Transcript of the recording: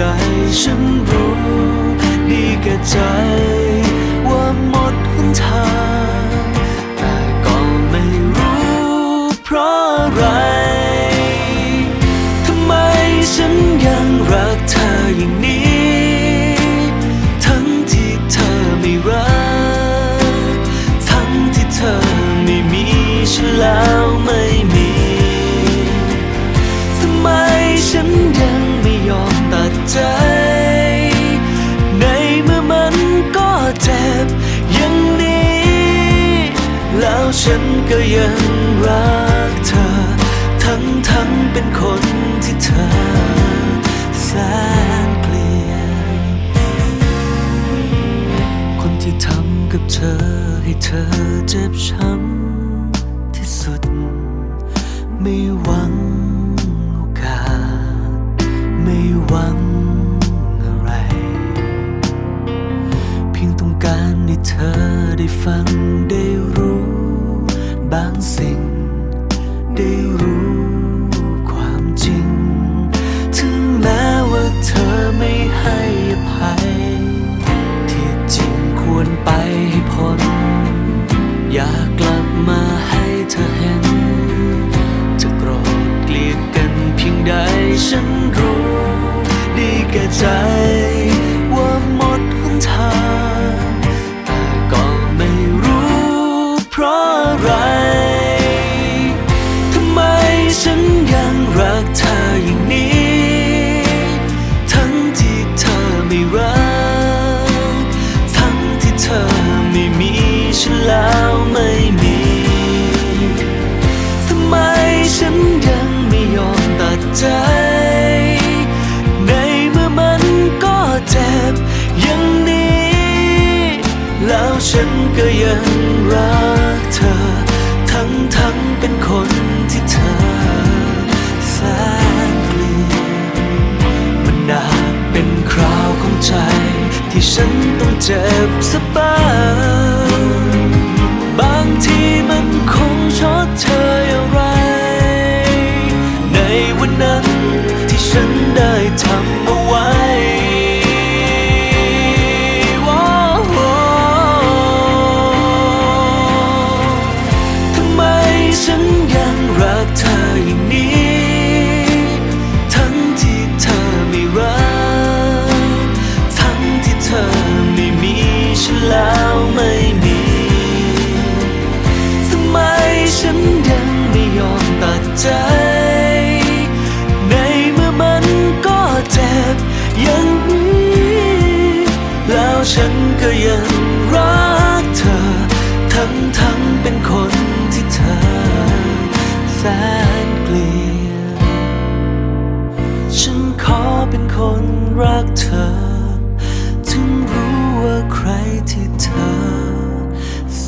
ใดฉันรู้ดีแก่ใจ ว่าหมดหนทาง ใจ ในเมื่อมันก็เจ็บอย่างนี้ แล้วฉันก็ยังรักเธอ ทั้งทั้งๆเป็นคนที่เธอแสนเกลียดคนที่ทำกับเธอให้เธอเจ็บช้ำที่สุด ไม่หวัง เธอได้ฟังได้ ฉันยังรักเธออย่างนี้ ทั้งที่เธอไม่รัก ทั้งที่เธอไม่มีฉันแล้วไม่มีทำไมฉันยังไม่ยอมตัดใจ ในเมื่อมันก็เจ็บอย่างนี้ แล้วฉันก็ยังรัก เป็นคนที่เธอแสนเกลียดมันนาเป็นคราวของใจ ที่ฉันต้องเจ็บสบาย ฉันขอเป็นคนรักเธอ ถึงรู้ว่าใครที่เธอแส